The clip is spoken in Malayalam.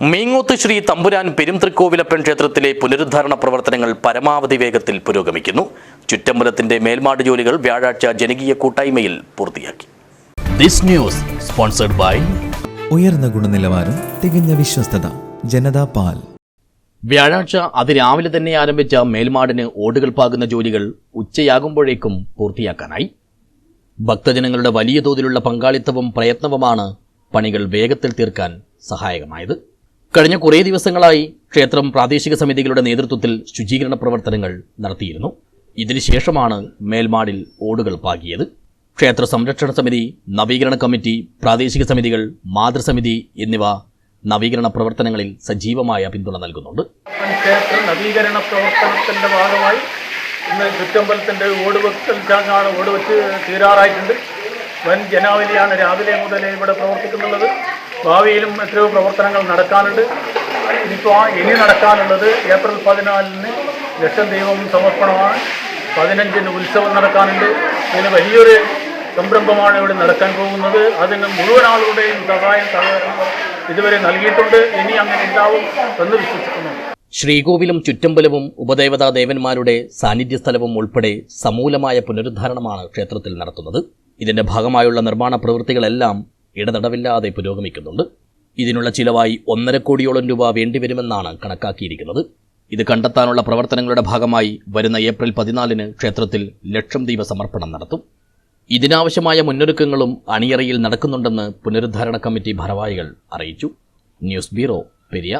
മീങ്ങോത്ത് ശ്രീ തമ്പുരാൻ പെരുംതൃക്കോവിലപ്പൻ ക്ഷേത്രത്തിലെ പുനരുദ്ധാരണ പ്രവർത്തനങ്ങൾ പരമാവധി വേഗത്തിൽ പുരോഗമിക്കുന്നു. ചുറ്റമ്പലത്തിന്റെ മേൽമാട് ജോലികൾ വ്യാഴാഴ്ച ജനകീയ കൂട്ടായ്മയിൽ പൂർത്തിയാക്കി. ദിസ് ന്യൂസ് സ്പോൺസർഡ് ബൈ ഉയർന്ന ഗുണനിലവാരം തികഞ്ഞ വിശ്വസ്തത ജനതാ പാൽ. വ്യാഴാഴ്ച അതിരാവിലെ തന്നെ ആരംഭിച്ച മേൽമാടിന് ഓടുകൾ പാകുന്ന ജോലികൾ ഉച്ചയാകുമ്പോഴേക്കും പൂർത്തിയാക്കാനായി. ഭക്തജനങ്ങളുടെ വലിയ തോതിലുള്ള പങ്കാളിത്തവും പ്രയത്നവുമാണ് പണികൾ വേഗത്തിൽ തീർക്കാൻ സഹായകമായത്. കഴിഞ്ഞ കുറേ ദിവസങ്ങളായി ക്ഷേത്രം പ്രാദേശിക സമിതികളുടെ നേതൃത്വത്തിൽ ശുചീകരണ പ്രവർത്തനങ്ങൾ നടത്തിയിരുന്നു. ഇതിനുശേഷമാണ് മേൽമാടിൽ ഓടുകൾ പാകിയത്. ക്ഷേത്ര സംരക്ഷണ സമിതി നവീകരണ കമ്മിറ്റി പ്രാദേശിക സമിതികൾ മാതൃസമിതി എന്നിവ നവീകരണ പ്രവർത്തനങ്ങളിൽ സജീവമായ പിന്തുണ നൽകുന്നുണ്ട്. ക്ഷേത്ര നവീകരണ പ്രവർത്തനത്തിന്റെ ഭാഗമായി ഇന്ന് ചുറ്റമ്പലത്തിന്റെ ഓട് വെക്കൽ ചാങ്ങാണ് ഓട് വെച്ച് തീരാറായിട്ടുണ്ട്. വൻ ജനാവലിയാണ് രാവിലെ മുതൽ ഇവിടെ പ്രവർത്തിക്കുന്നുള്ളത്. ഭാവിയിലും എത്രയോ പ്രവർത്തനങ്ങൾ നടക്കാനുണ്ട്. ഇനിയിപ്പോൾ ഇനി നടക്കാനുള്ളത് ഏപ്രിൽ പതിനാലിന് ലക്ഷം ദൈവം സമർപ്പണമാണ്. പതിനഞ്ചിന് ഉത്സവം നടക്കാനുണ്ട്. ഇതിന് വലിയൊരു സംരംഭമാണ് ഇവിടെ നടക്കാൻ പോകുന്നത്. അതിന് മുഴുവൻ ആളുകളുടെയും സഹായം സഹകരണം ഇതുവരെ നൽകിയിട്ടുണ്ട്. ഇനി അങ്ങനെ ഉണ്ടാവും എന്ന് വിശ്വസിക്കുന്നു. ശ്രീകോവിലും ചുറ്റമ്പലവും ഉപദേവതാ ദേവന്മാരുടെ സാന്നിധ്യ സ്ഥലവും ഉൾപ്പെടെ സമൂലമായ പുനരുദ്ധാരണമാണ് ക്ഷേത്രത്തിൽ നടത്തുന്നത്. ഇതിന്റെ ഭാഗമായുള്ള നിർമ്മാണ പ്രവൃത്തികളെല്ലാം ഇടതടവില്ലാതെ പുരോഗമിക്കുന്നുണ്ട്. ഇതിനുള്ള ചിലവായി ഒന്നര കോടിയോളം രൂപ വേണ്ടിവരുമെന്നാണ് കണക്കാക്കിയിരിക്കുന്നത്. ഇത് കണ്ടെത്താനുള്ള പ്രവർത്തനങ്ങളുടെ ഭാഗമായി വരുന്ന ഏപ്രിൽ പതിനാലിന് ക്ഷേത്രത്തിൽ ലക്ഷം ദീപ സമർപ്പണം നടത്തും. ഇതിനാവശ്യമായ മുന്നൊരുക്കങ്ങളും അണിയറയിൽ നടക്കുന്നുണ്ടെന്ന് പുനരുദ്ധാരണ കമ്മിറ്റി ഭാരവാഹികൾ അറിയിച്ചു. News bureau Periya.